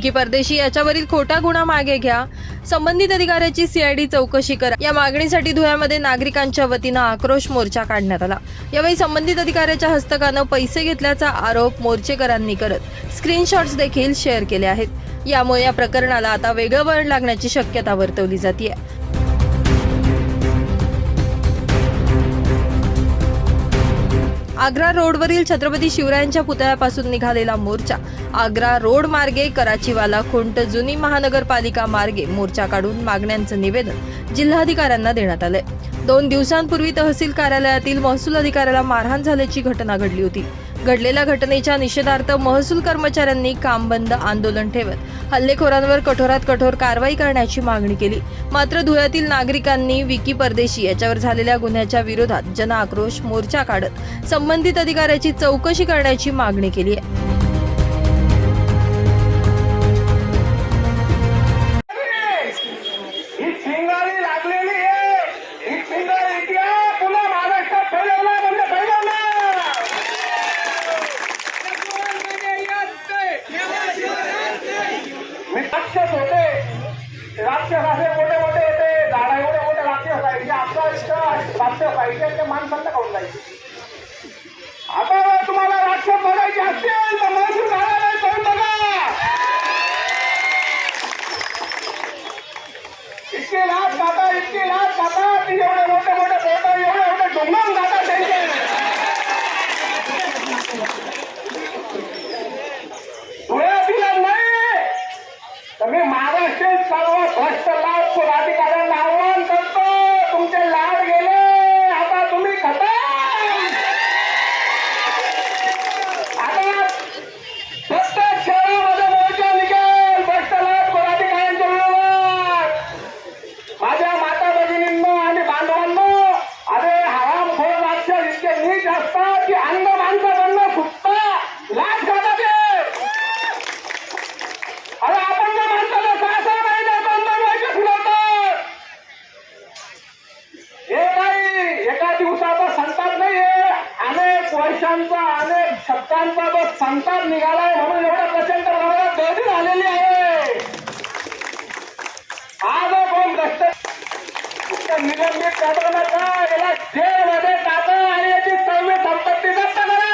विकी परदेशी याच्यावरील खोटा गुन्हा मागे घ्या. संबंधित अधिकाऱ्याची सीआयडी चौकशी करा. या मागणीसाठी धुळ्यामध्ये नागरिकांच्या वतीनं आक्रोश मोर्चा काढण्यात आला. यावेळी संबंधित अधिकाऱ्याच्या हस्तकानं पैसे घेतल्याचा आरोप मोर्चेकरांनी करत स्क्रीनशॉट्स देखील शेअर केले आहेत. यामुळे या प्रकरणाला आता वेगळं वळण लागण्याची शक्यता वर्तवली जाते आग्रा रोडवरील छत्रपती शिवरायांच्या पुतळ्यापासून निघालेला मोर्चा. आग्रा रोड मार्गे कराचीवाला खुंट जुनी महानगरपालिका मार्गे मोर्चा काढून मागण्यांचं निवेदन जिल्हाधिकाऱ्यांना देण्यात आलंय. दोन दिवसांपूर्वी तहसील कार्यालयातील महसूल अधिकाऱ्याला मारहाण झाल्याची घटना घडली होती. घडलेल्या घटनेच्या निषेधार्थ महसूल कर्मचाऱ्यांनी काम बंद आंदोलन ठेवत हल्लेखोरांवर कठोरात कठोर कारवाई करण्याची मागणी केली. मात्र धुळ्यातील नागरिकांनी विकी परदेशी याच्यावर झालेल्या गुन्ह्याच्या विरोधात जन आक्रोश मोर्चा काढत संबंधित अधिकाऱ्याची चौकशी करण्याची मागणी केली आहे. इतकं पाहिजे आहे ते माणसांना काढून जायचे. आता तुम्हाला राक्षस बघायचे असतील तर महसूल कार्यालय करून बघा. इतके लाच खाता इतके लाच खाता की एवढे मोठे मोठे बोट एवढे मोठे डोंगरावून जातात त्यांचे. धुळ्यातील नाही. मी महाराष्ट्रीय सर्व भ्रष्ट लाभ अधिकाऱ्यांना आव्हान करतो तुमचे लाड गेले आता तुम्ही खतम आता प्रत्येक शहरामध्ये मोर्चा निघेल भ्रष्ट लाच अधिकाऱ्यांच्या विरोधात माझ्या माता भगिनींनो आणि बांधवांनो अरे हरामखोर राक्षस इतके नीच की अन्न माणसं बनणं सुटता लाच खातात ते. अरे आपण त्या माणसाला सहा सहा महिने दोन दोन वर्ष हे नाही एका दिवसाचा संताप नाहीये. अनेक वर्षांचा अनेक शब्दांचा जो संताप निघालाय म्हणून एवढ्या प्रचंड प्रमाणात गर्दी झालेली आहे. आज कोण कष्ट निलंबित करताना का याला जेलमध्ये टाका आणि याची सर्व संपत्ती जप्त करा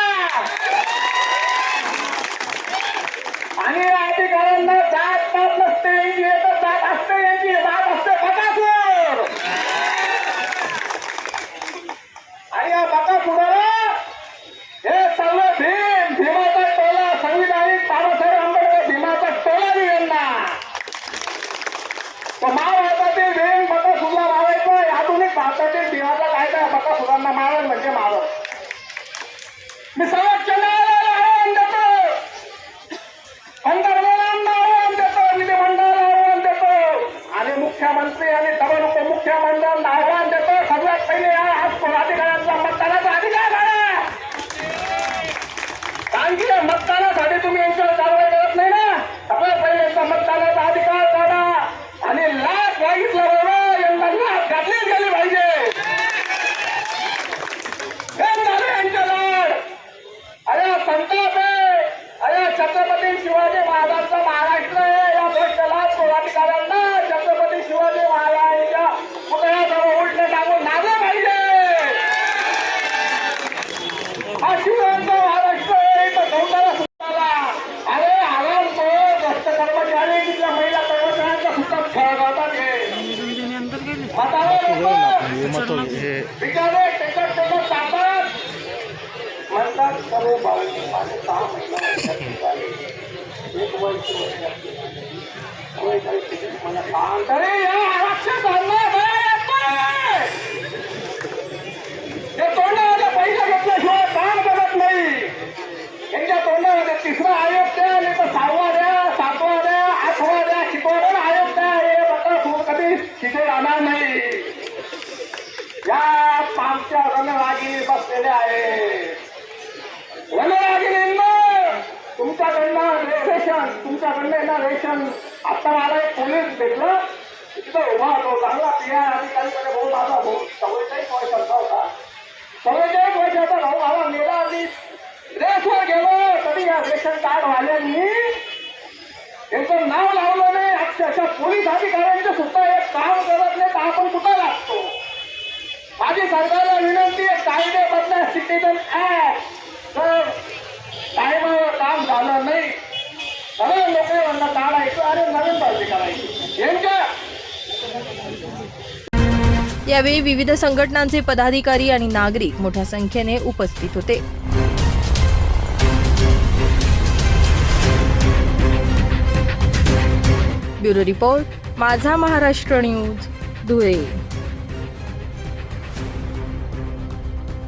आणि या अधिकाऱ्यांना जात पात नसते यांची जात असते यांची जात असते बकासूर. आणि या बकासुराला हे सर्व भीम भीमाचा टोला संविधानिक बाबासाहेब आंबेडकर भीमाचा टोला दे यांना. तर महाभारतातील भीम बकासुरला मारायचं आधुनिक भारतातील भीमाचा कायदा बकासुरांना मारण म्हणजे मारण. डबल उपमुख्यमंत्र्यांना आव्हान देतो सगळ्यात पहिले आज अधिकाऱ्यांचा मतदानाचा अधिकार आहे. कारण की मतदानासाठी तुम्ही यांच्यावर कारवाई करत नाही ना. सगळ्यात पहिले यांचा मतदानाचा अधिकार काढा. आणि लाच मागितल्याबरोबर यांना लाच घातलीच गेली पाहिजे. हे लाड अरे संताप आहे. अरे छत्रपती शिवाजी महाराजांचा महाराष्ट्र आहे या भ्रष्ट लाच अधिकाऱ्यांना छत्रपती शिवाजी महाराजांच्या पुतळ्याजवळ उलटे टाकून नागले पाहिजे हा शिवरायांचा महाराष्ट्र आहे इथं गौताला सुद्धा अरे आराम तो भ्रष्ट कर्मचारी तिथल्या महिला कर्मचाऱ्यांचा सुद्धा खेळ करतात हे म्हातारे टेकत जातात म्हणतात सर्व माझे सहा. एक वर्ष मला. हे तोंडामध्ये पैसे घेतल्याशिवाय काम करत नाही यांच्या तोंडामध्ये तिसरा आयोग द्या नाही तर सहावा द्या सातवा द्या आठवा द्या आयोग द्या हे बघा कधी तिथे राहणार नाही या पाचच्या रणरागी आहे. रणरागिनींना तुमच्याकडनं रे- रेशन तुमच्याकडनं येणार रेशन. आता मला एक पोलीस भेटलं. तिथं उभा होतो. चांगला पिया आय अधिकारीकडे भाऊ माझा भाऊ. चव्वेचाळीस वर्षाचा होता. चव्वेचाळीस वर्षाचा भाऊ मला मेला आधी रेसवर गेलो. तरी या रेशन कार्ड वाल्यांनी त्याचं नाव लावलं नाही. अक्षरशः पोलीस अधिकाऱ्यांचं सुद्धा एक काम करत नाही तर आपण कुठं लागतो? माझी सरकार बदला सिटीजन ऍक्ट तर टायमावर काम झालं नाही. सगळं लोक यांना काढायचं आणि नवीन भरती करायची. यांच्या यावेळी विविध संघटनांचे पदाधिकारी आणि नागरिक मोठ्या संख्येने उपस्थित होते. ब्युरो रिपोर्ट माझा महाराष्ट्र न्यूज धुळे.